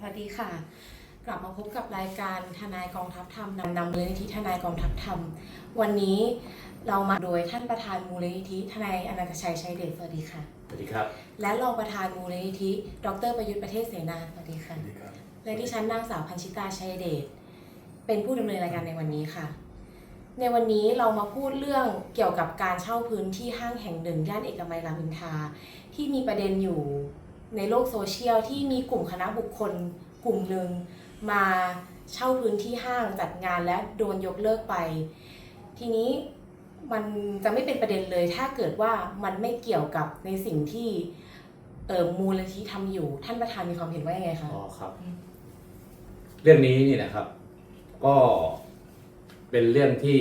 สวัสดีค่ะ กลับมาพบกับรายการทนายกองทัพธรรมนำนำมูลนิธิทนายกองทัพธรรม วันนี้เรามาโดยท่านประธานมูลนิธิทนายอนันตชัยชัยเดชสวัสดีค่ะ สวัสดีครับ และรองประธานมูลนิธิ ดรประยุทธ์ประเทศเสนาสวัสดีค่ะ และดิฉันนางสาวพันชิตาชัยเดชเป็นผู้ดำเนินรายการในวันนี้ค่ะ ในวันนี้เรามาพูดเรื่องเกี่ยวกับการเช่าพื้นที่ห้างแห่งหนึ่งย่านเอกมัยรามอินทราที่มีประเด็นอยู่ ในโลกโซเชียลที่มีกลุ่มคณะบุคคลกลุ่มหนึ่งมาเช่าพื้นที่ห้างจัดงานและโดนยกเลิกไป ทีนี้มันจะไม่เป็นประเด็นเลยถ้าเกิดว่ามันไม่เกี่ยวกับในสิ่งที่เออมูลนิธิทำอยู่ ท่านประธานมีความเห็นว่ายังไงคะ อ๋อครับ เรื่องนี้นี่นะครับ ก็เป็นเรื่องที่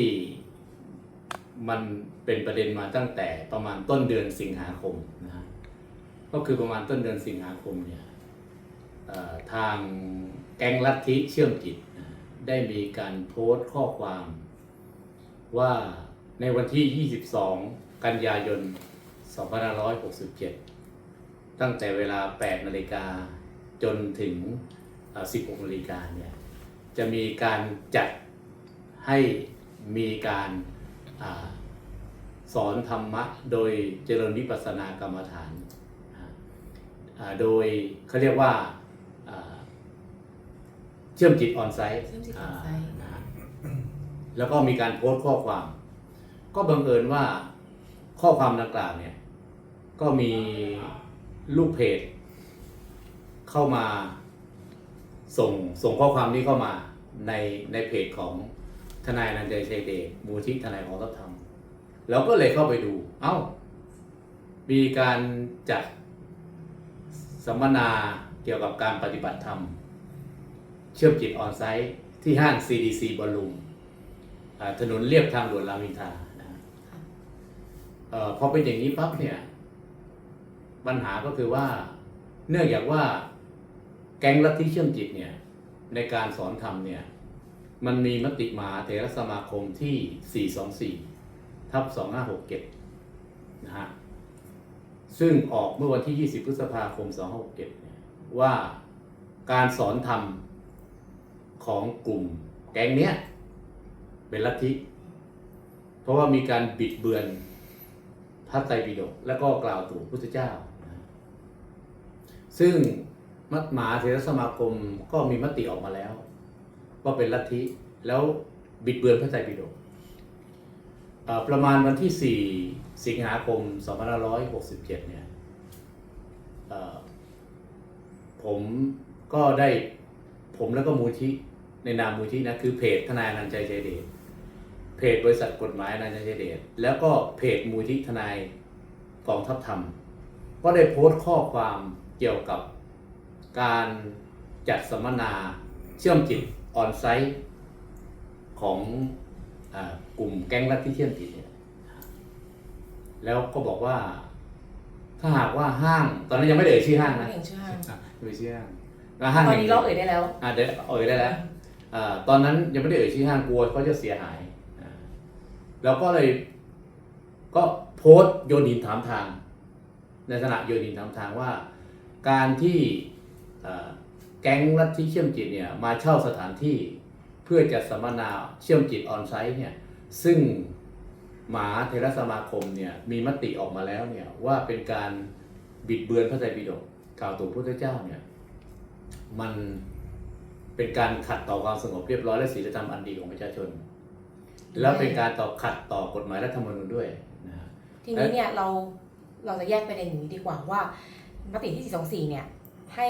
มันเป็นประเด็นมาตั้งแต่ประมาณต้นเดือนสิงหาคมนะฮะ ก็คือประมาณต้นเดือนสิงหาคมเนี่ยทางแก๊งลัทธิเชื่อมจิต ได้มีการโพสต์ข้อความ ว่าในวันที่ 22 กันยายน 2567 ตั้งแต่เวลา 8 นาฬิกาจนถึง 16 นาฬิกาเนี่ยจะมีการจัดให้มีการอสอนธรรมะโดยเจริญวิปัสสนากรรมฐาน โดยเขาเรียกว่าอ่าเชื่อมจิตออนไซต์เชื่อมจิต on-site านะฮะแล้วก็มีการโพสต์ข้อความ ก็บังเอิญว่าข้อความดังกล่าวเนี่ย ก็มีลูกเพจ เข้ามาส่งส่งข้อความนี้เข้ามาในในเพจของทนายอนันต์ใจชัยเดชมูลที่ทนายของทัพธรรมเราก็เลยเข้าไปดู เอ้า มีการจัด สัมมนาเกี่ยวกับการปฏิบัติธรรม เชื่อมจิตออนไซต์ที่ห้าง CDC บอลลูมถนนเรียบทางด่วนรามอินทรานะพอเป็นอย่างนี้ปั๊บเนี่ย ปัญหาก็คือว่า เนื่องจากว่าแก๊งลัทธิเชื่อมจิตเนี่ย ในการสอนธรรมเนี่ย มันมีมติมหาเถรสมาคมที่ 424 ทับ 2567 นะฮะ ซึ่งออกเมื่อวันที่ 20 พฤษภาคม 2567 ว่าการสอนธรรมของกลุ่มแก๊งเนี้ยเป็นลัทธิ เพราะว่ามีการบิดเบือนพระไตรปิฎกแล้วก็กล่าวตู่พุทธเจ้า ซึ่งมัตมาเถรสมาคมก็มีมติออกมาแล้ว ว่าเป็นลัทธิแล้วบิดเบือนพระไตรปิฎก ประมาณวันที่ 4 สิงหาคม 2567 เนี่ยเอ่อผมก็ได้ผมแล้วก็มูลที่ในนามมูลที่นะคือเพจทนายอนันต์ใจใจเดชเพจบริษัทกฎหมายอนันต์ชัยเดชแล้วก็เพจมูลที่ทนายกองทัพธรรม ก็ได้โพสต์ข้อความเกี่ยวกับการจัดสัมมนาเชื่อมจิตออนไซต์ของอ กลุ่มแก๊งรัฐที่เชื่อมจิตเนี่ยแล้วก็บอกว่า ถ้าหากว่าห้าง ตอนนั้นยังไม่ได้เอ่ยชื่อห้างไม่นะเห็นชื่อห้างอะไม่ได้ชื่อห้างแล้วห้างตอนแห่งนี้เราเอ่ยได้แล้วอ่าเดี๋ยวเอ่ยได้แล้วอ่าตอนนั้นยังไม่ได้เอ่ยชื่อห้างกลัวเขาจะเสียหายอ่าแล้วก็เลย ก็โพสต์โยนหินถามทาง ในขณะโยนหินถามทางว่า การที่อ่าแก๊งลัทธิเชื่อมจิตเนี่ยมาเช่าสถานที่เพื่อจัดสัมมนาเชื่อมจิตออนไซต์เนี่ย ซึ่งมหาเทรสมาคมเนี่ยมีมติออกมาแล้วเนี่ยว่าเป็นการบิดเบือนพระไตรปิฎกกล่าวตู่พระพุทธเจ้าเนี่ยมันเป็นการขัดต่อความสงบเรียบร้อยและศีลธรรมอันดีของประชาชน แล้วเป็นการต่อขัดต่อกฎหมายรัฐธรรมนูญด้วยนะฮะทีนี้เนี่ยเราเราจะแยกประเด็นอย่างนี้ดีกว่าว่ามติที่ 424 เนี่ยให้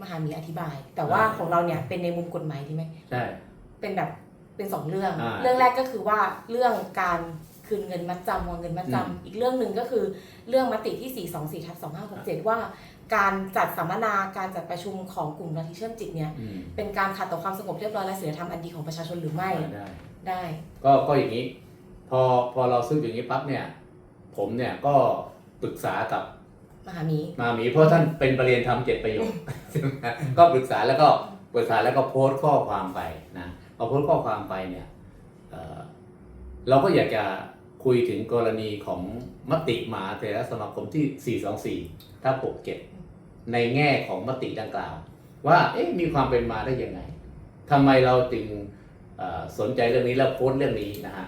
มหามีอธิบาย แต่ว่าของเราเนี่ยเป็นในมุมกฎหมายใช่ไหมใช่เป็นแบบ เป็นสองเรื่อง อ่า เรื่องแรกก็คือว่าเรื่องการคืนเงินมัดจำวางเงินมัดจำอืมอีกเรื่องหนึ่งก็คือเรื่องมติที่ 424ทับ2567 ว่า การจัดสัมมนาการจัดประชุมของกลุ่มลัทธิเชื่อมจิตเนี่ยอืมเป็นการขัดต่อความสงบเรียบร้อยและศีลธรรมอันดีของประชาชนหรือไม่ได้ ได้ก็ก็อย่างนี้ พอพอเราซึ่งอย่างนี้ปั๊บเนี่ย ผมเนี่ยก็ปรึกษากับมหามีมาหมีเพราะท่านเป็นประเรียนทำเจ็ดประโยค ก็ปรึกษาแล้วก็ปรึกษาแล้วก็โพสต์ข้อความไปนะ พอโพสต์ข้อความไปเนี่ยเอ่อเราก็อยากจะคุยถึงกรณีของมติมหาเถรสมาคมที่ 424ทับ67 ในแง่ของมติดังกล่าว ว่าเอ๊ะมีความเป็นมาได้ยังไงทำไมเราจึงเอ่อสนใจเรื่องนี้แล้วโพสต์เรื่องนี้นะฮะ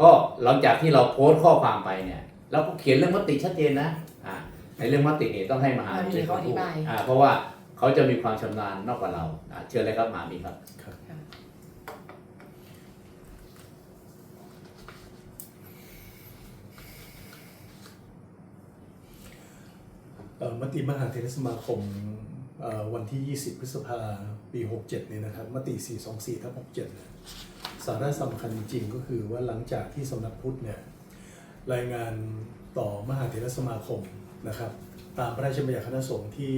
ก็หลังจากที่เราโพสต์ข้อความไปเนี่ยเราก็เขียนเรื่องมติชัดเจนนะอ่าในเรื่องมติเนี่ยต้องให้มหาวิทยาลัยเขาพูดอ่าเพราะว่าเขาจะมีความชำนาญนอกกว่าเราอ่าเชิญเลยครับมหามีครับ เอ่อ มติมหาเทรสมาคมวันที่ 20 พฤษภาปี 67 เนี่ยนะครับ มติ 424ทับ67 สาระสำคัญจริงก็คือว่าหลังจากที่สำนักพุทธเนี่ยรายงานต่อมหาเทรสมาคมนะครับ ตามพระราชบัญญัติคณะสงฆ์ที่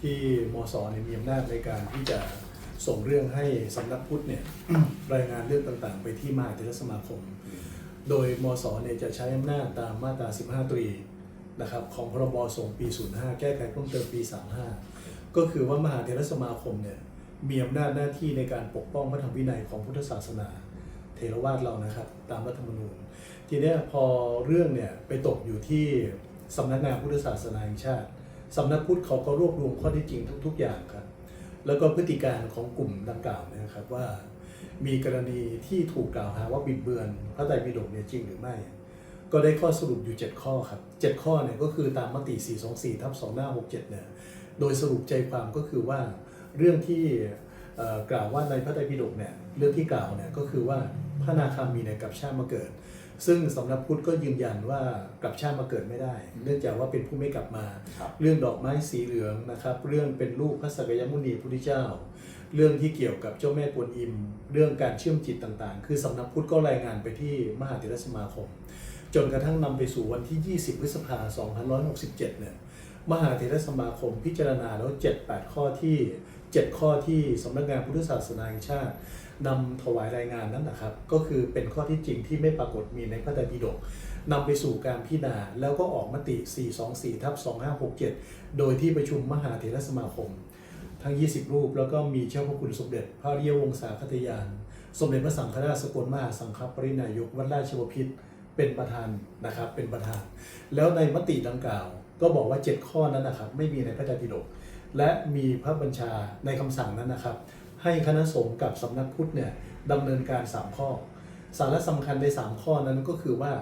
ที่มศเนี่ยมีอำนาจในการที่จะส่งเรื่องให้สำนักพุทธเนี่ยรายงานเรื่องต่างๆ ไปที่มหาเทรสมาคม โดยมศเนี่ยจะใช้อำนาจตามมาตรา 15 ตรี นะครับของพรบสงปี 05 แก้ไขเพิ่มเติมปี 35 ก็คือว่ามหาเถรสมาคมเนี่ยมีอำนาจหน้าที่ในการปกป้องพระธรรมวินัยของพุทธศาสนา เทรวาสเรานะครับตามรัฐธรรมนูญ ทีนี้พอเรื่องเนี่ยไปตกอยู่ที่สำนักงานพุทธศาสนาแห่งชาติสำนักพุทธเขาก็รวบรวมข้อเท็จจริงทุก ๆ อย่างครับ แล้วก็พฤติการของกลุ่มดังกล่าวนะครับว่า มีกรณีที่ถูกกล่าวหาว่าบิดเบือนพระไตรปิฎกเนี่ยจริงหรือไม่ ก็ได้ข้อสรุปอยู่ 7 ข้อครับ 7 ข้อเนี่ยก็คือตามมติ 424ทับ2567 เนี่ย โดยสรุปใจความก็คือว่าเรื่องที่เอ่อกล่าวว่าในพระไตรปิฎกเนี่ยเรื่องที่กล่าวเนี่ยก็คือว่าพระนาคามีเนี่ยกลับชาติมาเกิด ซึ่งสำนักพุทธก็ยืนยันว่ากลับชาติมาเกิดไม่ได้ เนื่องจากว่าเป็นผู้ไม่กลับมาครับเรื่องดอกไม้สีเหลืองนะครับ เรื่องเป็นลูกพระสักยมุนีพุทธเจ้า เรื่องที่เกี่ยวกับเจ้าแม่กวนอิม เรื่องการเชื่อมจิตต่างๆ คือสำนักพุทธก็รายงานไปที่มหาเถรสมาคม จนกระทั่งนำไปสู่วันที่ 20 พฤษภาคม2567 เนี่ย มหาเถรสมาคมพิจารณาแล้ว 7-8 ข้อที่ 7 ข้อที่สำนักงานพุทธศาสนาแห่งชาตินำถวายรายงานนั้นนะครับ ก็คือเป็นข้อที่จริงที่ไม่ปรากฏมีในพระไตรปิฎกนำไปสู่การพิจารณาแล้วก็ออกมติ 424ทับ2567 โดยที่ประชุมมหาเถรสมาคม ทั้ง 20 รูป แล้วก็มีเจ้าพระคุณสมเด็จ พระเรียวงศาคตยาน สมเด็จพระสังฆราชสกลมหาสังฆปรินายกวัดราชบพิตร เป็นประธานนะครับเป็นประธาน แล้วในมติดังกล่าว ก็บอกว่า 7 ข้อนั้นนะครับ ไม่มีในพระไตรปิฎกและมีพระบัญชาในคำสั่งนั้นนะครับ ให้คณะสงฆ์กับสำนักพุทธเนี่ยดำเนินการ 3 ข้อ สาระสำคัญใน 3 ข้อนั้นก็คือว่า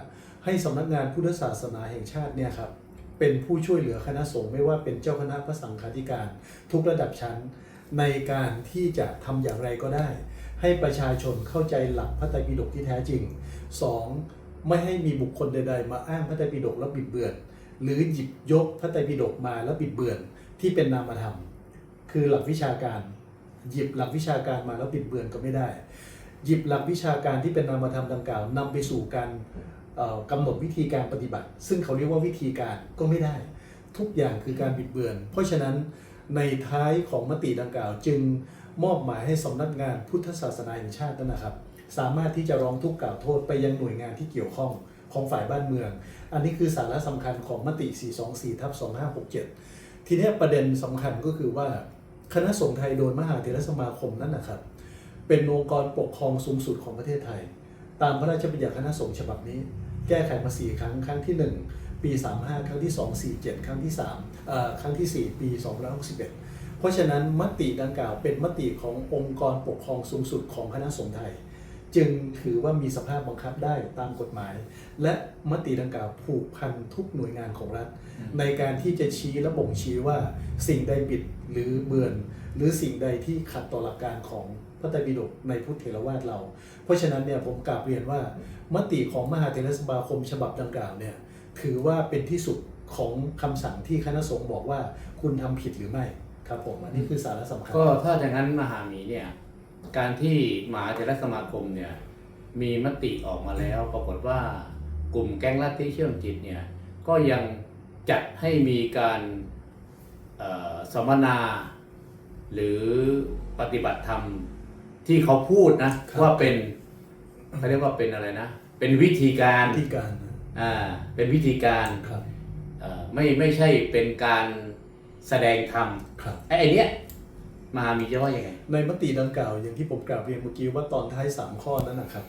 ให้สำนักงานพุทธศาสนาแห่งชาติเนี่ยครับเป็นผู้ช่วยเหลือคณะสงฆ์ไม่ว่าเป็นเจ้าคณะพระสังฆาธิการ ทุกระดับชั้นในการที่จะทำอย่างไรก็ได้ ให้ประชาชนเข้าใจหลักพระไตรปิฎกที่แท้จริง 2. ไม่ให้มีบุคคลใด ๆ มาอ้างพระไตรปิฎกแล้วบิดเบือน หรือหยิบยกพระไตรปิฎกมาแล้วบิดเบือนที่เป็นนามธรรม คือหลักวิชาการ หยิบหลักวิชาการมาแล้วบิดเบือนก็ไม่ได้ หยิบหลักวิชาการที่เป็นนามธรรมดังกล่าวนำไปสู่การเอ่อกำหนดวิธีการปฏิบัติ ซึ่งเขาเรียกว่าวิธีการก็ไม่ได้ ทุกอย่างคือการบิดเบือน เพราะฉะนั้นในท้ายของมติดังกล่าวจึงมอบหมายให้สำนักงานพุทธศาสนาแห่งชาตินะครับ สามารถที่จะร้องทุกข์กล่าวโทษไปยังหน่วยงานที่เกี่ยวข้องของฝ่ายบ้านเมือง อันนี้คือสาระสำคัญของมติ 424ทับ2567 ทีนี้ประเด็นสำคัญก็คือว่าคณะสงฆ์ไทยโดยมหาเถรสมาคมนั่นนะครับ เป็นองค์กรปกครองสูงสุดของประเทศไทย ตามพระราชบัญญัติคณะสงฆ์ฉบับนี้ แก้ไขมาสี่ครั้ง ครั้งที่ 1 ปี 35 ครั้งที่ 2 47 ครั้งที่3ครั้งที่ 4 ปี2561 เพราะฉะนั้นมติดังกล่าวเป็นมติขององค์กรปกครองสูงสุดของคณะสงฆ์ไทย จึงถือว่ามีสภาพบังคับได้ตามกฎหมาย และมติดังกล่าวผูกพันทุกหน่วยงานของรัฐ ในการที่จะชี้และบ่งชี้ว่าสิ่งใดบิดหรือเบือน หรือสิ่งใดที่ขัดต่อหลักการของพระไตรปิฎกในพุทธเถรวาทเรา เพราะฉะนั้นเนี่ยผมกราบเรียนว่า มติของมหาเถรสมาคมฉบับดังกล่าวเนี่ยถือว่าเป็นที่สุดของคำสั่งที่คณะสงฆ์บอกว่าคุณทำผิดหรือไม่ครับผมอันนี้คือสาระสำคัญก็ถ้าอย่างนั้นมหามีเนี่ย การที่มหาเถรสมาคมเนี่ยมีมติออกมาแล้วปรากฏว่ากลุ่มแก๊งลัทธิเชื่อมจิตเนี่ยก็ยังจัดให้มีการเอ่อสัมมนา หรือปฏิบัติธรรมที่เขาพูดนะครับว่าเป็นเขาเรียกว่าเป็นอะไรนะ เป็นวิธีการที่การนะอ่าเป็นวิธีการครับเอ่อไม่ไม่ใช่เป็นการแสดงธรรมครับไอ้ไอ้เนี้ย มหามีจะว่ายังไง ในมติดังกล่าวอย่างที่ผมกราบเรียนเมื่อกี้ว่าตอนท้าย 3 ข้อนั้นนะครับ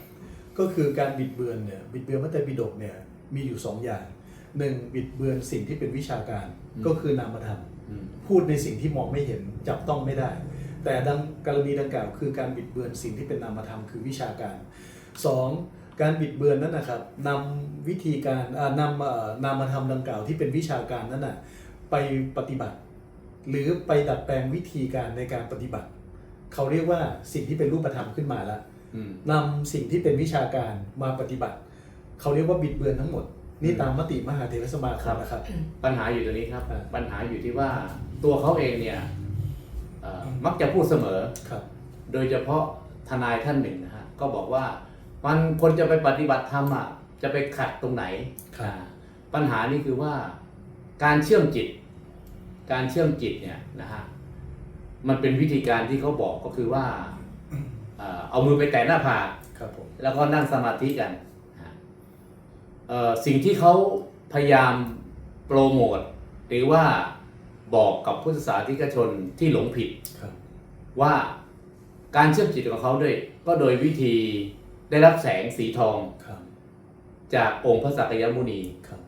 ก็คือการบิดเบือนเนี่ยบิดเบือนพระไตรปิฎกเนี่ยมีอยู่ 2 อย่างหนึ่งบิดเบือนสิ่งที่เป็นวิชาการอืมก็คือนามธรรมอืมพูดในสิ่งที่มองไม่เห็นจับต้องไม่ได้ แต่ดังกรณีดังกล่าว คือการบิดเบือนสิ่งที่เป็นนามธรรมคือวิชาการสองการบิดเบือนนั้นนะครับนำวิธีการอ่านำเอ่อนามธรรมดังกล่าวที่เป็นวิชาการนั้นนะไปปฏิบัติ หรือไปดัดแปลงวิธีการในการปฏิบัติ เขาเรียกว่าสิ่งที่เป็นรูปธรรมขึ้นมาแล้วอืมนำสิ่งที่เป็นวิชาการมาปฏิบัติ เขาเรียกว่าบิดเบือนทั้งหมด นี่ตามมติมหาเถรสมาคมนะครับ ปัญหาอยู่ตรงนี้ครับอ่าปัญหาอยู่ที่ว่าตัวเขาเองเนี่ยเอ่อมักจะพูดเสมอครับ โดยเฉพาะทนายท่านหนึ่งนะฮะก็บอกว่ามันคนจะไปปฏิบัติธรรมอะจะไปขัดตรงไหนครับอ่าปัญหานี่คือว่าการเชื่อมจิต การเชื่อมจิตเนี่ยนะฮะมันเป็นวิธีการที่เขาบอกก็คือว่าเอ่อเอามือไปแตะหน้าผากครับผมแล้วก็นั่งสมาธิกันนะฮะเอ่อสิ่งที่เขาพยายามโปรโมทหรือว่าบอกกับพุทธศาสนิกชนที่หลงผิดครับว่าการเชื่อมจิตของเขาด้วย ก็โดยวิธีได้รับแสงสีทองครับจากองค์พระสักยมุนีครับ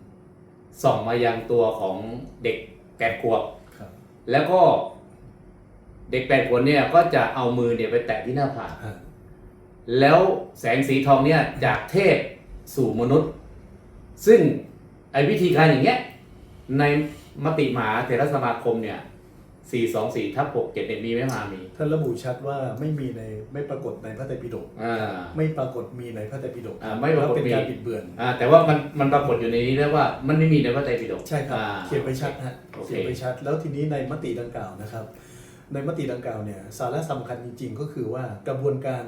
ส่องมายังตัวของเด็ก แปดขวบครับแล้วก็เด็กแปดขวบเนี่ยก็จะเอามือเนี่ยไปแตะที่หน้าผากอ่าแล้วแสงสีทองเนี่ยจากเทพสู่มนุษย์ ซึ่งไอ้วิธีการอย่างเงี้ยในมติมหาเถรสมาคมเนี่ย 424ทับ6 7เนี่ยมีไหมมามี ท่านระบุชัดว่าไม่มีในไม่ปรากฏในพระไตรปิฎกอ่า ไม่ปรากฏมีในพระไตรปิฎกอ่าไม่ปรากฏแล้วเป็นมีการบิดเบือน อ่าแต่ว่ามันมันปรากฏอยู่ในนี้แล้วว่ามันไม่มีในพระไตรปิฎกใช่ครับอ่า เขียนไปชัดฮะโอเค เขียนไปชัด แล้วทีนี้ในมติดังกล่าวนะครับ ในมติดังกล่าวเนี่ยสาระสำคัญจริงๆ ก็คือว่ากระบวนการ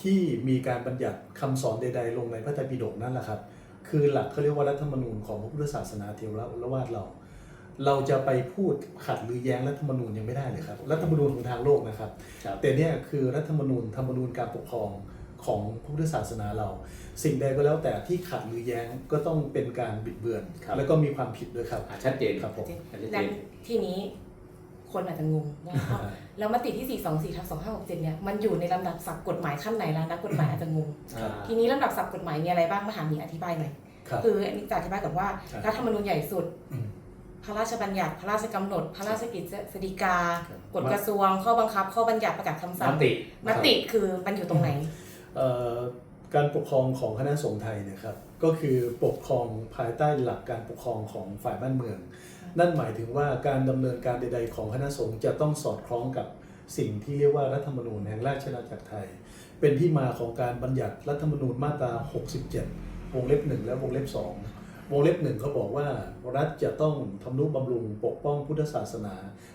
ที่มีการบัญญัติคำสอนใด ๆ ลงในพระไตรปิฎกนั่นแหละครับ คือหลักเขาเรียกว่ารัฐธรรมนูญของพระพุทธศาสนาเทวรวาทเรา เราจะไปพูดขัดหรือแย้งรัฐธรรมนูญยังไม่ได้เลยครับรัฐธรรมนูญของทางโลกนะครับ ครับ แต่เนี่ยคือรัฐธรรมนูญธรรมนูญการปกครองของพระพุทธศาสนาเรา สิ่งใดก็แล้วแต่ที่ขัดหรือแย้งก็ต้องเป็นการบิดเบือน ครับ แล้วก็มีความผิดด้วยครับ อ่าชัดเจนครับผมชัดเจดังนที่นี้คนอาจจะงงว่าเอ้าแล้วมติที่ 424ทับ2567 เนี่ย มันอยู่ในลำดับศัพท์กฎหมายขั้นไหนแล้วนักกฎหมายอาจจะงง อ่า ทีนี้ลำดับศัพท์กฎหมายมีอะไรบ้างมหามีอธิบายหน่อย ครับ คืออันนี้จะอธิบายก่อนว่าครับรัฐธรรมนูญใหญ่สุด อืม พระราชบัญญัติ พระราชกำหนด พระราชกิจสีกา ครับกฎกระทรวง ข้อบังคับ ข้อบัญญัติประกาศคำสั่มงติมติคือมันอยู่ตรงไหน เอ่อการปกครองของคณะสงฆ์ไทยเนะครับ ก็คือปกครองภายใต้หลักการปกครองของฝ่ายบ้านเมือง นั่นหมายถึงว่าการดำเนินการใด ๆ ของคณะสงฆ์จะต้องสอดคล้องกับสิ่งที่เรียกว่ารัฐธรรมนูญแห่งราชอาณาจักรไทย เป็นที่มาของการบัญญัติรัฐธรรมนูญมาตรา 67 วงเล็บ 1 และวงเล็บ 2 วงเล็บหนึ่งเขาบอกว่ารัฐจะต้องทำนุบำรุงปกป้องพุทธศาสนา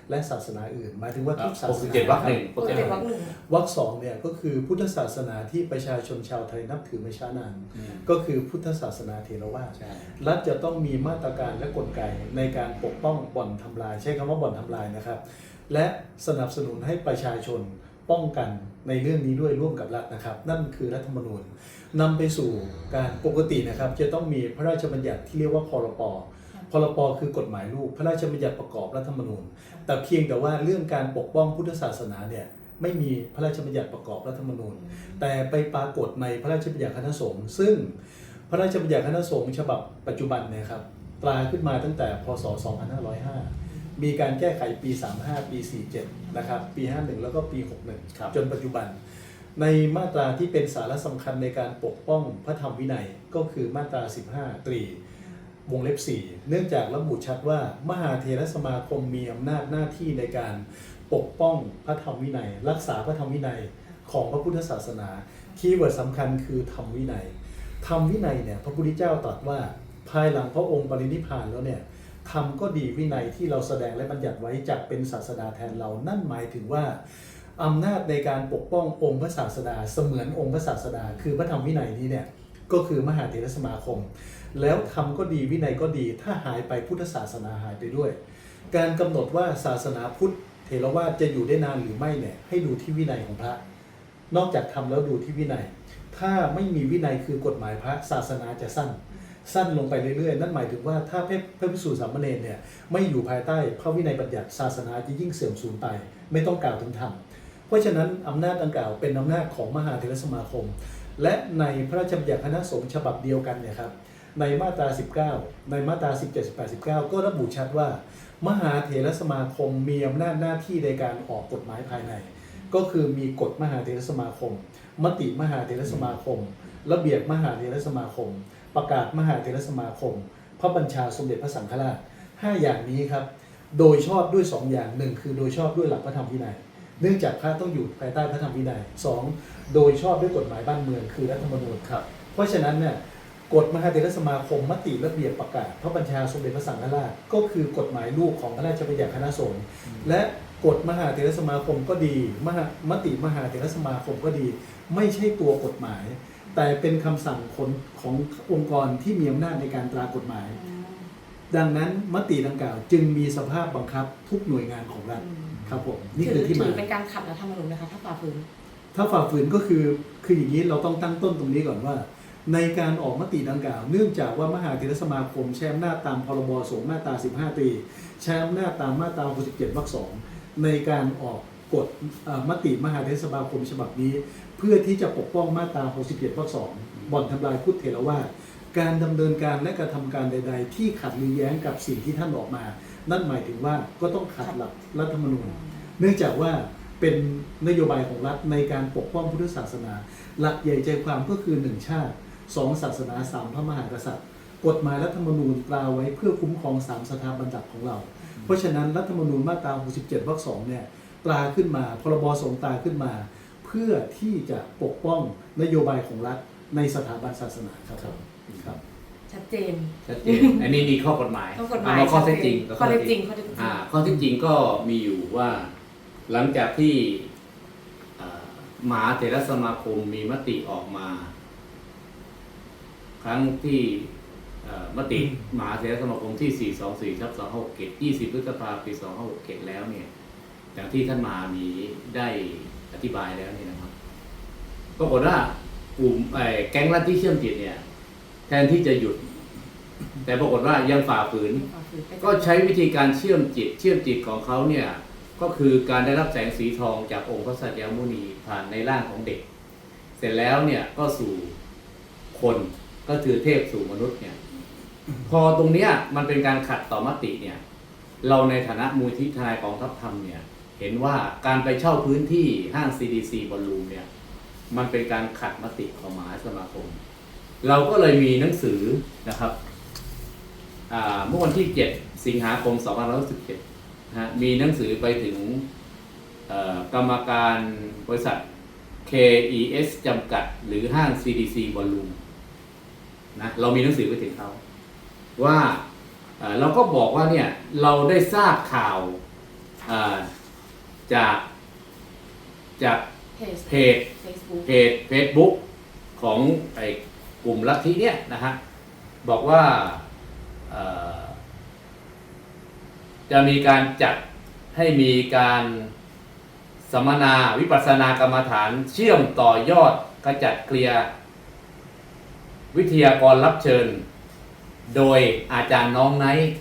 และศาสนาอื่น หมายถึงว่าทุกศาสนา67วรรคหนึ่งปกติวรรคหนึ่งวรรคสองเนี่ยก็คือพุทธศาสนาที่ประชาชนชาวไทยนับถือมาช้านานอืมก็คือพุทธศาสนาเทรวาสใช่รัฐจะต้องมีมาตรการและกลไกในการปกป้องบ่อนทำลาย ใช้คำว่าบ่อนทำลายนะครับ และสนับสนุนให้ประชาชน ป้องกันในเรื่องนี้ด้วยร่วมกับรัฐนะครับ นั่นคือรัฐธรรมนูญนำไปสู่การปกตินะครับ จะต้องมีพระราชบัญญัติที่เรียกว่าพรปพรปคือกฎหมายลูกพระราชบัญญัติประกอบรัฐธรรมนูญ แต่เพียงแต่ว่าเรื่องการปกป้องพุทธศาสนาเนี่ยไม่มีพระราชบัญญัติประกอบรัฐธรรมนูญ แต่ไปปรากฏในพระราชบัญญัติคณะสงฆ์ซึ่งพระราชบัญญัติคณะสงฆ์ฉบับปัจจุบันเนยครับตราขึ้นมาตั้งแต่พศ 2505 มีการแก้ไขปี 35 ปี 47 นะครับปี 51 แล้วก็ปีครับ61 จนปัจจุบัน ในมาตราที่เป็นสาระสำคัญในการปกป้องพระธรรมวินัยก็คือมาตรา 15 ตรี วงเล็บ 4 เนื่องจากระบุชัดว่า มหาเทรสมาคมมีอำนาจหน้าที่ในการปกป้องพระธรรมวินัย รักษาพระธรรมวินัยของพระพุทธศาสนา คีย์เวิร์ดสำคัญคือธรรมวินัยธรรมวินัยเนี่ยพระพุทธเจ้าตรัสว่าภายหลังพระองค์ปรินิพพานแล้วเนี่ย ธรรมก็ดีวินัยที่เราแสดงและบัญญัติไว้จะเป็นศาสดาแทนเรา นั่นหมายถึงว่าอำนาจในการปกป้ององค์พระศาสดาเสมือนองค์พระศาสดา คือพระธรรมวินัยนี้เนี่ยก็คือมหาเถรสมาคม แล้วธรรมก็ดีวินัยก็ดี ถ้าหายไปพุทธศาสนาหายไปด้วย การกำหนดว่าศาสนาพุทธเถรวาทจะอยู่ได้นานหรือไม่เนี่ยให้ดูที่วินัยของพระ นอกจากทำแล้วดูที่วินัย ถ้าไม่มีวินัยคือกฎหมายพระศาสนาจะสั้น สั้นลงไปเรื่อยๆ นั่นหมายถึงว่าถ้าพระพระภิกษุสามเณรเนี่ยไม่อยู่ภายใต้พระวินัยบัญญัติศาสนาจะยิ่งเสื่อมสูญไป ไม่ต้องกล่าวถึงธรรมเพราะฉะนั้นอำนาจดังกล่าวเป็นอำนาจของมหาเถรสมาคม และในพระราชบัญญัติคณะสงฆ์ฉบับเดียวกันเนี่ยครับในมาตรา 19 ในมาตรา 17 18 19ก็ระบุชัดว่า มหาเถรสมาคมมีอำนาจหน้าที่ในการออกกฎหมายภายใน ก็คือมีกฎมหาเถรสมาคม มติมหาเถรสมาคม ระเบียบมหาเถรสมาคม ประกาศมหาเถรสมาคม พระบัญชาสมเด็จพระสังฆราชห้าอย่างนี้ครับ โดยชอบด้วยสองอย่างหนึ่งคือโดยชอบด้วยหลักพระธรรมวินัย เนื่องจากพระต้องอยู่ภายใต้พระธรรมวินัยสองโดยชอบด้วยกฎหมายบ้านเมืองคือรัฐธรรมนูญครับ เพราะฉะนั้นเนี่ยกฎมหาเถรสมาคมมติระเบียบประกาศ พระบัญชาสมเด็จพระสังฆราชก็คือกฎหมายลูกของพระราชบัญญัติคณะสงฆ์และกฎมหาเถรสมาคมก็ดีมหามติมหาเถรสมาคมก็ดี ไม่ใช่ตัวกฎหมาย แต่เป็นคำสั่งคนขององค์กรที่มีอำนาจในการตรากฎหมาย ดังนั้นมติดังกล่าวจึงมีสภาพบังคับทุกหน่วยงานของรัฐครับผมนี่ถืคืออที่ถืมาอเป็นการขัดรัฐธรรมนูญนะคะถ้าฝ่าฝืนถ้าฝ่าฝืนก็คือคืออย่างนี้เราต้องตั้งต้นตรงนี้ก่อนว่า ในการออกมติดังกล่าว เนื่องจากว่ามหาเถรสมาคมใช้อำนาจตามพรบสงฆ์มาตรา 15ปีใช้อำนาจตามมาตรา 67 วรรคสองในการออกกฎเอ่อมติมหาเถรสมาคมฉบับนี้เพื่อที่จะปกป้องมาตรา 67วรรคสองบ่อนทำลายพุทธเถรวาทการดำเนินการและการะทำการใด ๆ ที่ขัดหรือแย้งกับสิ่งที่ท่านออกมา นั่นหมายถึงว่าก็ต้องขัดหลักรัฐธรรมนูญ เนื่องจากว่าเป็นนโยบายของรัฐในการปกป้องพุทธศาสนา หลักใหญ่ใจความก็คือหนึ่งชาติสองศาสนาสามพระมหากษัตริย์ กฎหมายรัฐธรรมนูญตราไว้เพื่อคุ้มครองสามสถาบันหลักของเรา เพราะฉะนั้นรัฐธรรมนูญมาตรา 67วรรคสองเนี่ยตราขึ้นมา พรบสงตราขึ้นมา พื่อที่จะปกป้องนโยบายของรัฐในสถาบันศาสนาครับครับ ชัดเจน ชัดเจนอันนี้มีข้อกฎหมายข้อกฎหมายเอข้อเท็จจริงข้อเท็จจริงข้อเท็จจริงอ่าข้อเท็จจริงก็มีอยู่ว่า หลังจากที่อ่ามหาเถรสมาคมมีมติออกมา ครั้งที่เอ่อมติมหาเถรสมาคมที่ 424ทับ267 20พฤษภาคมปี 2567 แล้วเนี่ย อย่างที่ท่านมหามีได้ อธิบายแล้วนี่นะครับปรากฏว่ากลุ่มไอ้แก๊งลัทธิเชื่อมจิตเนี่ย แทนที่จะหยุด แต่ปรากฏว่ายังฝ่าฝืนฝ่าฝืนไปก็ใช้วิธีการเชื่อมจิต เชื่อมจิตของเขาเนี่ย ก็คือการได้รับแสงสีทองจากองค์พระสัตยามุนีผ่านในร่างของเด็ก เสร็จแล้วเนี่ยก็สู่คนก็คือเทพสู่มนุษย์เนี่ย พอตรงเนี้ยมันเป็นการขัดต่อมติเนี่ย เราในฐานะมูลที่ทนายกองทัพธรรมเนี่ย เห็นว่าการไปเช่าพื้นที่ห้าง CDC บอลลูมเนี่ย มันเป็นการขัดมติของมหาสมาคม เราก็เลยมีหนังสือนะครับเมื่อวันที่ 7 สิงหาคม 2517นะฮะมีหนังสือไปถึงกรรมการบริษัท KES จำกัด หรือห้าง CDC บอลลูมนะเรามีหนังสือไปถึงเขาว่าเอ่อเราก็บอกว่าเนี่ย เราได้ทราบข่าวอ่า จากจากเพจเพจเฟซบุ๊กเพจ Facebook ของไอ้กลุ่มลัทธิเนี่ยนะฮะบอกว่าเอ่อจะมีการจัดให้มีการสัมมนาวิปัสสนากรรมฐานเชื่อมต่อยอดขจัดเคลียร์วิทยากรรับเชิญ โดยอาจารย์น้องไนท์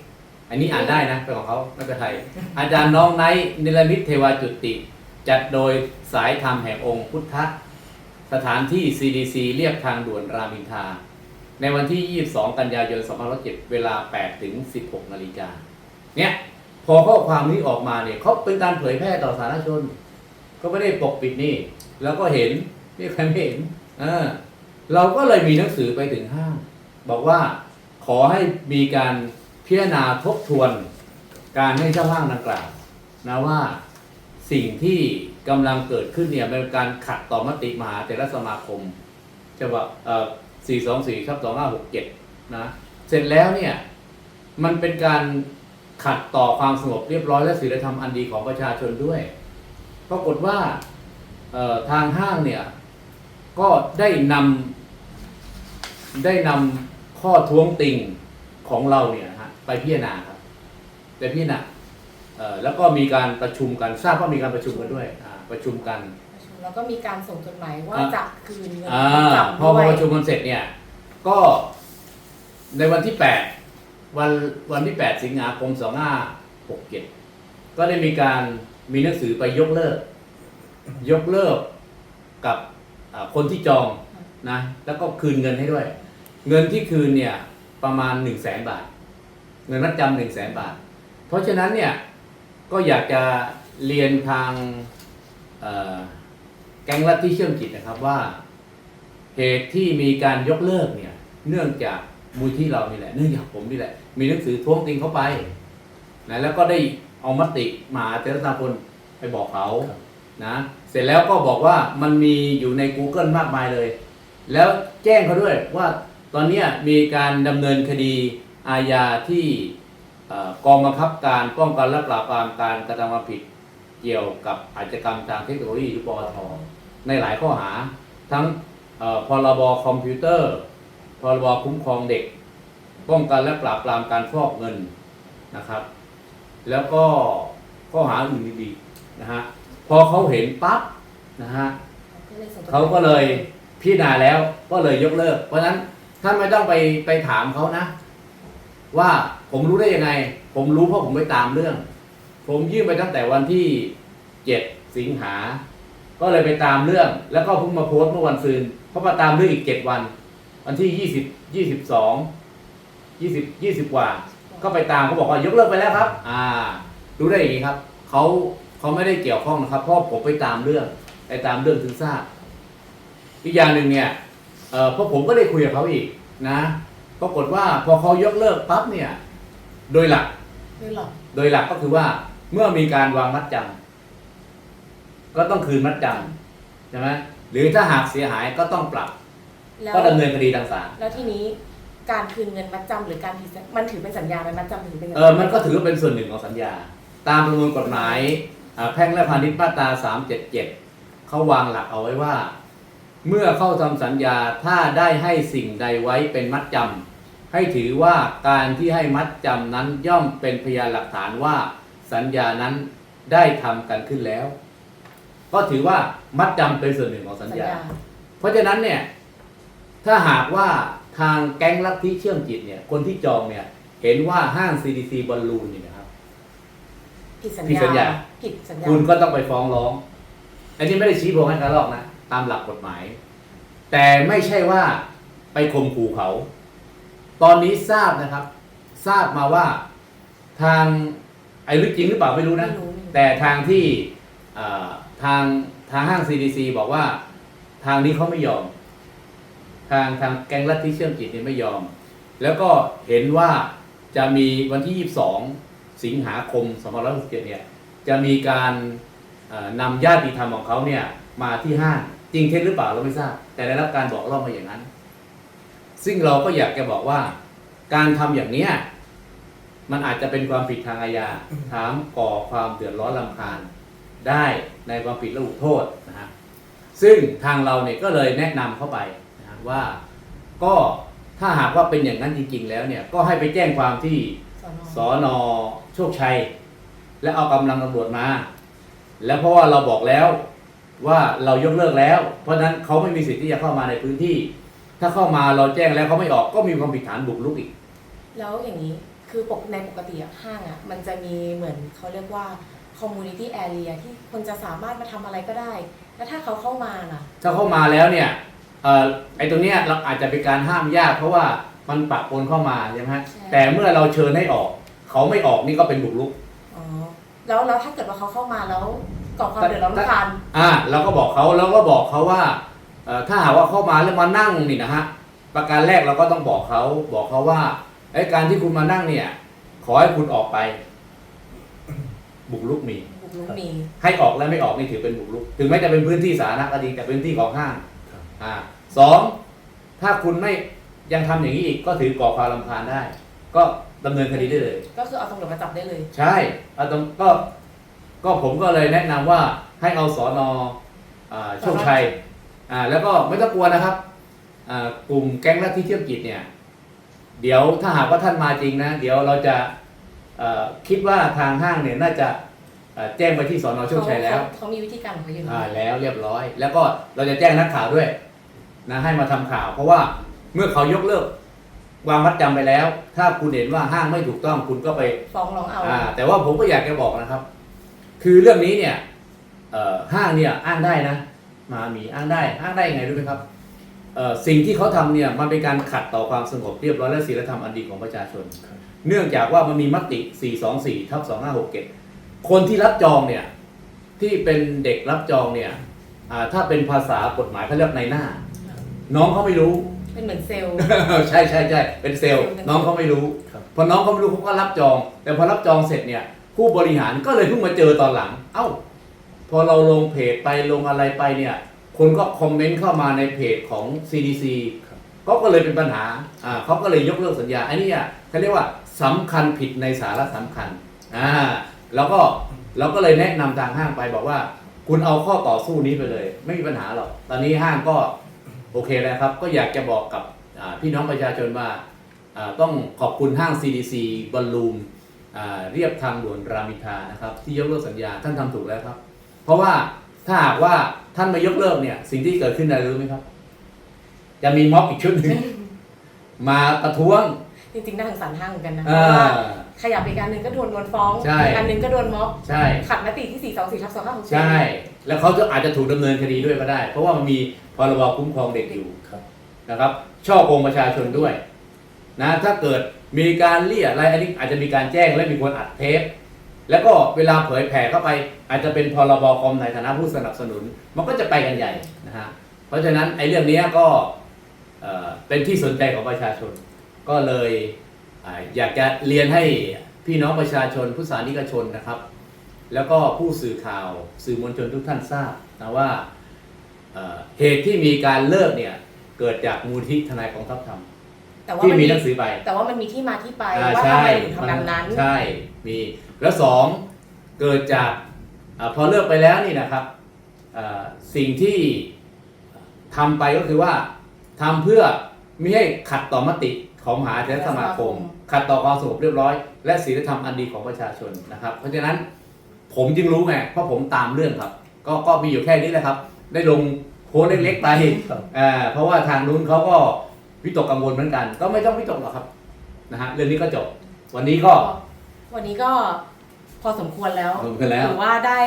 อันนี้อ่านได้นะเป็นของเขาไม่เป็นไทยอาจารย์น้องไนท์นิรมิตเทวาจุติ จัดโดยสายธรรมแห่งองค์พุทธสถานที่ CDC เรียบทางด่วนรามอินทราในวันที่ 22 กันยายน2507เวลา 8 ถึง 16 นาฬิกาเนี่ยพอข้อความนี้ออกมาเนี่ยเขาเป็นการเผยแพร่ต่อสาธารณชนก็ไม่ได้ปกปิดนี่ แล้วก็เห็นนี่ใครไม่เห็นเออเราก็เลยมีหนังสือไปถึงห้างบอกว่าขอให้มีการ พิจารณาทบทวนการให้เจ้าห้างดังกล่าวนะว่าสิ่งที่กำลังเกิดขึ้นเนี่ยเป็นการขัดต่อมติมหาเถรสมาคมฉบับเอ่อ424ครับ2567นะ เสร็จแล้วเนี่ยมันเป็นการขัดต่อความสงบเรียบร้อยและศีลธรรมอันดีของประชาชนด้วย ปรากฏว่าทางห้างเนี่ยก็ได้นำได้นำข้อท้วงติงของเราเนี่ยฮ ไปพิจารณาครับไปพิจารณาเอ่อแล้วก็มีการประชุมกันทราบว่ามีการประชุมกันด้วยอ่าประชุมกันแล้วก็มีการส่งจดหมายว่าอะ จะคืนเงินอ่าให้กับพอด้มาวยประชุมกันเสร็จเนี่ยก็ในวันที่8วันวันที่8สิงหาคม2567ก็ได้มีการมีหนังสือไปยกเลิก ยกเลิกกับอ่าคนที่จองนะแล้วก็คืนเงินให้ด้วย เงินที่คืนเนี่ยประมาณ1นึ่งแสนบาท เงินมัดจำหนึ่งแสนบาท เพราะฉะนั้นเนี่ยก็อยากจะเรียนทางแก๊งลัทธิเชื่อมจิตนะครับว่าเหตุที่มีการยกเลิกเนี่ย เนื่องจากมูลที่เรานี่แหละ เนื่องจากผมนี่แหละ มีหนังสือท้วงติงเข้าไปนะแล้วก็ได้เอามติมาเทรสมาคมไปบอกเขานะเสร็จแล้วก็บอกว่ามันมีอยู่ใน Google มากมายเลย แล้วแจ้งเขาด้วยว่าตอนนี้มีการดำเนินคดี อาญาที่กองบังคับการป้องกันและปราบปรามการกระทำความผิดเกี่ยวกับอาชญากรรมทางเทคโนโลยีหรือปอทในหลายข้อหา ทั้งพรบคอมพิวเตอร์ พรบคุ้มครองเด็ก ป้องกันและปราบปรามการฟอกเงินนะครับ แล้วก็ข้อหาอื่นดีๆนะฮะพอเขาเห็นปั๊บนะฮะเลยส่งตัวเขาก็เลยพิจารณาแล้วก็เลยยกเลิก เพราะฉะนั้นท่านไม่ต้องไปไปถามเขานะ ว่าผมรู้ได้ยังไง ผมรู้เพราะผมไปตามเรื่อง ผมยื่นไปตั้งแต่วันที่เจ็ดสิงหา ก็เลยไปตามเรื่อง แล้วก็เพิ่งมาโพสต์เมื่อวันซืนเพราะมาตามเรื่องอีกเจ็ดวัน วันที่ยี่สิบยี่สิบสองยี่สิบยี่สิบกว่า ก็ไปตามเขาบอกว่ายกเลิกไปแล้วครับ อ่า รู้ได้ย่างนี้ครับเขาเขาไม่ได้เกี่ยวข้องนะครับเพราะผมไปตามเรื่องไปตามเรื่องถึงทราบอีกอย่างหนึ่งเนี่ยเอ่อพวกผมก็ได้คุยกับเขาอีกนะ ปรากฏว่าพอเขายกเลิกปั๊บเนี่ย โดยหลักด้วยหรอโดยหลักก็คือว่าเมื่อมีการวางมัดจำก็ต้องคืนมัดจำใช่ไหมหรือถ้าหากเสียหายก็ต้องปรับ แล้วก็ดำเนินคดีทางศาลแล้วทีนี้การคืนเงินมัดจำหรือการผิดสัญมันถือเป็นสัญญาไหมมัดจำถือเป็นสัญเอญาอมันก็ถือว่าเป็นส่วนหนึ่งของสัญญา ตามประมวลกฎหมายอ่าแพ่งและพาณิชย์มาตรา377เขาวางหลักเอาไว้ว่า เมื่อเข้าทำสัญญาถ้าได้ให้สิ่งใดไว้เป็นมัดจำ ให้ถือว่าการที่ให้มัดจำนั้นย่อมเป็นพยานหลักฐานว่าสัญญานั้นได้ทำกันขึ้นแล้ว ก็ถือว่ามัดจำเป็นส่วนหนึ่งของสัญสัญญาญา เพราะฉะนั้นเนี่ยถ้าหากว่าทางแก๊งลัทธิเชื่อมจิตเนี่ย คนที่จองเนี่ยเห็นว่าห้าง CDC บอลลูนเนี่ยนะครับผิดสัญผิดสัญญาญาผิดสัญญาคุณก็ต้องไปฟ้องร้อง อันนี้ไม่ได้ชี้โพงให้กระลอกนะตามหลักกฎหมาย แต่ไม่ใช่ว่าไปข่มขู่เขา ตอนนี้ทราบนะครับ ทราบมาว่าทางไอ้รู้จริงหรือเปล่าไม่รู้นะไม่รู้ไม่รู้ แต่ทางที่เอ่อทางทางห้าง CDC บอกว่าทางนี้เขาไม่ยอม ทางทางแก๊งลัทธิเชื่อมจิตเนี่ยไม่ยอม แล้วก็เห็นว่าจะมีวันที่ 22 สิงหาคม2567เนี่ยจะมีการเอ่อนำญาติธรรมของเขาเนี่ยมาที่ห้างจริงเท็จหรือเปล่าเราไม่ทราบ แต่ได้รับการบอกเล่ามาอย่างนั้น ซึ่งเราก็อยากจะบอกว่า การทำอย่างเนี้ยมันอาจจะเป็นความผิดทางอาญาถามก่อความเดือดร้อนลำคาญได้ในความผิดระหุโทษนะฮะซึ่งทางเราเนี่ยก็เลยแนะนำเข้าไปนะว่าก็ถ้าหากว่าเป็นอย่างนั้นจริง ๆ แล้วเนี่ยก็ให้ไปแจ้งความที่สอนอสอนอโชคชัย และเอากำลังตำรวจมา แล้วเพราะว่าเราบอกแล้วว่าเรายกเลิกแล้ว เพราะฉะนั้นเขาไม่มีสิทธิ์ที่จะเข้ามาในพื้นที่ ถ้าเข้ามาเราแจ้งแล้วเขาไม่ออกก็มีความผิดฐานบุกรุกอีก แล้วอย่างนี้คือปกในปกติอะห้างอะมันจะมีเหมือนเขาเรียกว่า community area ที่คนจะสามารถมาทำอะไรก็ได้ แล้วถ้าเขาเข้ามาล่ะ ถ้าเข้ามาแล้วเนี่ยเอ่อไอ้ตรงเนี้ยเราอาจจะเป็นการห้ามยาก เพราะว่ามันปะปนเข้ามาใช่ไหมฮะใช่ แต่เมื่อเราเชิญให้ออก เขาไม่ออกนี่ก็เป็นบุกรุก อ๋อแล้วแล้วถ้าเกิดว่าเขาเข้ามาแล้วก่อความเดือดร้อนรำคาญอ่าเราก็บอกเขาเราก็บอกเขาว่าเอ่อ ถ้าหากว่าเข้ามาแล้วมานั่งนี่นะฮะประการแรกเราก็ต้องบอกเขาบอกเขาว่าไอ้การที่คุณมานั่งเนี่ย ขอให้คุณออกไป บุกรุกมี บุกรุกมี ให้ออกและไม่ออกนี่ถือเป็นบุกรุก ถึงแม้จะเป็นพื้นที่สาธารณะก็ดีแต่เป็นพื้นที่ของห้างครับอ่าสองถ้าคุณไม่ยังทำอย่างนี้อีกก็ถือก่อความรำคาญได้ ก็ดำเนินคดีได้เลย ก็คือเอาตำรวจมาจับได้เลย ใช่เอาตรงก็ก็ผมก็เลยแนะนำว่าให้เอาสอนอ่าโชคชัย อ่าแล้วก็ไม่ต้องกลัวนะครับอ่ากลุ่มแก๊งลัทธิเที่ยวกิจเนี่ย เดี๋ยวถ้าหากว่าท่านมาจริงนะ เดี๋ยวเราจะเอ่อคิดว่าทางห้างเนี่ยน่าจะเอ่อแจ้งไปที่สอนอโชคชัยแล้ว เขาเขามีวิธีการของเขาอยู่อ่าแล้วเรียบร้อย แล้วก็เราจะแจ้งนักข่าวด้วยนะให้มาทำข่าว เพราะว่าเมื่อเขายกเลิกวางมัดจำไปแล้ว ถ้าคุณเห็นว่าห้างไม่ถูกต้องคุณก็ไปฟ้องร้องเอาอ่าแต่ว่าผมก็อยากจะบอกนะครับ คือเรื่องนี้เนี่ยเอ่อห้างเนี่ยอ้างได้นะ มามีอ้างได้อ้างได้ยังไงรู้ไหมครับเอ่อสิ่งที่เขาทำเนี่ยมันเป็นการขัดต่อความสงบเรียบร้อยและศีลธรรมอันดีของประชาชนครับเนื่องจากว่ามันมีมติ 424ทับ2567 คนที่รับจองเนี่ยที่เป็นเด็กรับจองเนี่ยอ่าถ้าเป็นภาษากฎหมายเขาเรียกในหน้า น้องเขาไม่รู้เป็นเหมือนเซลล์ใช่ใช่ใช่เป็นเซลล์เป็นเซลล์น้องเขาไม่รู้ครับพอน้องเขาไม่รู้เขาก็รับจอง แต่พอรับจองเสร็จเนี่ยผู้บริหารก็เลยเพิ่งมาเจอตอนหลัง เอ้า พอเราลงเพจไปลงอะไรไปเนี่ย คนก็คอมเมนต์เข้ามาในเพจของ CDC ครับเขาก็เลยเป็นปัญหาอ่าเขาก็เลยยกเลิกสัญญา อันนี้อะเขาเรียกว่าสำคัญผิดในสาระสำคัญอ่าแล้วก็เราก็เลยแนะนำทางห้างไปบอกว่า คุณเอาข้อต่อสู้นี้ไปเลย ไม่มีปัญหาหรอก ตอนนี้ห้างก็โอเคแล้วครับ ก็อยากจะบอกกับพี่น้องประชาชนว่าต้องขอบคุณห้าง CDC บอลลูมเรียบทางด่วนรามอินทานะครับ ที่ยกเลิกสัญญาท่านทำถูกแล้วครับ เพราะว่าถ้าหากว่าท่านไม่ยกเลิกเนี่ย สิ่งที่เกิดขึ้นอะไรรู้ไหมครับ จะมีม็อบอีกชุดหนึ่งมาประท้วง จริงๆน่าสงสารห้างเหมือนกันนะเพอ่าราะว่าขยับอีกอันหนึ่งก็โดนโดนฟ้องใช่ อีกอันหนึ่งก็โดนม็อบใช่ ขัดมติที่ 4 2 4ทับ2 5 6 ใช่ แล้วเขาจะอาจจะถูกดำเนินคดีด้วยก็ได้ เพราะว่ามันมีพรบคุ้มครองเด็กอยู่ครับ นะครับ ช่อโกงประชาชนด้วย นะ ถ้าเกิดมีการเรียอะไรอันนี้อาจจะมีการแจ้งและมีคนอัดเทป แล้วก็เวลาเผยแผ่เข้าไป อาจจะเป็นพรบคอมในฐานะผู้สนับสนุน มันก็จะไปกันใหญ่นะฮะเพราะฉะนั้นไอ้เรื่องเนี้ยก็เอ่อเป็นที่สนใจของประชาชน ก็เลยอาอยากจะเรียนให้พี่น้องประชาชนผู้สานิกชนนะครับ แล้วก็ผู้สื่อข่าวสื่อมวลชนทุกท่านทราบนะว่าเอ่อเหตุที่มีการเลิกเนี่ยเกิดจากมูลที่ทนายกองทัพธรรมแต่ว่าที่มันมีมีหนังสือไป แต่ว่ามันมีที่มาที่ไปอ่าว่าทำใช่ไมถึงทำแบบนั้น ใช่มี แล้วสองเกิดจากอาพอเลิกไปแล้วนี่นะครับอ่าสิ่งที่ทำไปก็คือว่าทำเพื่อไม่ให้ขัดต่อมติของมหาเถรสมาคม ขัดต่อความสงบเรียบร้อย และศีลธรรมอันดีของประชาชนนะครับ เพราะฉะนั้นผมจึงรู้ไงเพราะผมตามเรื่องครับ ก็ก็มีอยู่แค่นี้แหละครับ ได้ลงโพสต์เล็กๆไปครับอ่าเพราะว่าทางนู้นเขาก็วิตกกังวลเหมือนกัน ก็ไม่ต้องวิตกหรอกครับนะฮะเรื่องนี้ก็จบ วันนี้ก็ วันนี้ก็ พอสมควรแล้วสมควรแล้วถือว่าได้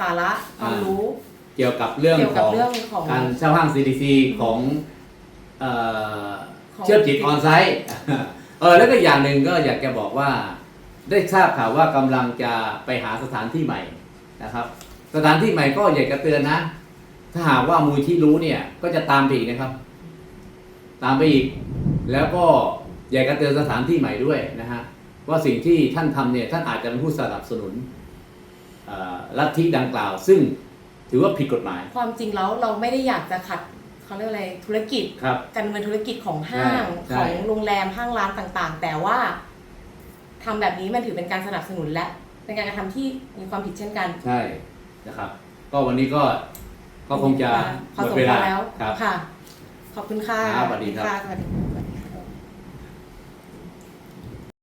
สาระความรู้ เกี่ยวกับเรื่องเกี่ยวขกับองเรื่องของ การเช่าห้าง CDC ของเอ่อของ เชื่อมจิตออนไซต์ เออแล้วก็อย่างหนึ่งก็อยากจะบอกว่า ได้ทราบข่าวว่ากำลังจะไปหาสถานที่ใหม่นะครับ สถานที่ใหม่ก็อยากจะเตือนนะ ถ้าหากว่ามูลที่รู้เนี่ย ก็จะตามไปอีกนะครับ ตามไปอีก แล้วก็อยากจะเตือนสถานที่ใหม่ด้วยนะฮะ ว่าสิ่งที่ท่านทำเนี่ยท่านอาจจะเป็นผู้สนับสนุนเอ่อลัทธิดังกล่าว ซึ่งถือว่าผิดกฎหมาย ความจริงแล้วเราไม่ได้อยากจะขัดเขาเรียกอะไรธุรกิจครับการดำเนินธุรกิจของห้างใช่ของโรงแรมห้างร้านต่างๆ แต่ว่าทำแบบนี้มันถือเป็นการสนับสนุนและ เป็นการกระทำที่มีความผิดเช่นกันใช่นะครับ ก็วันนี้ก็ก็คงจะพอหมสดมเวควลารแล้วครับค่ะ ขอบคุณค่ะครับสวัสดีครับสวัสดี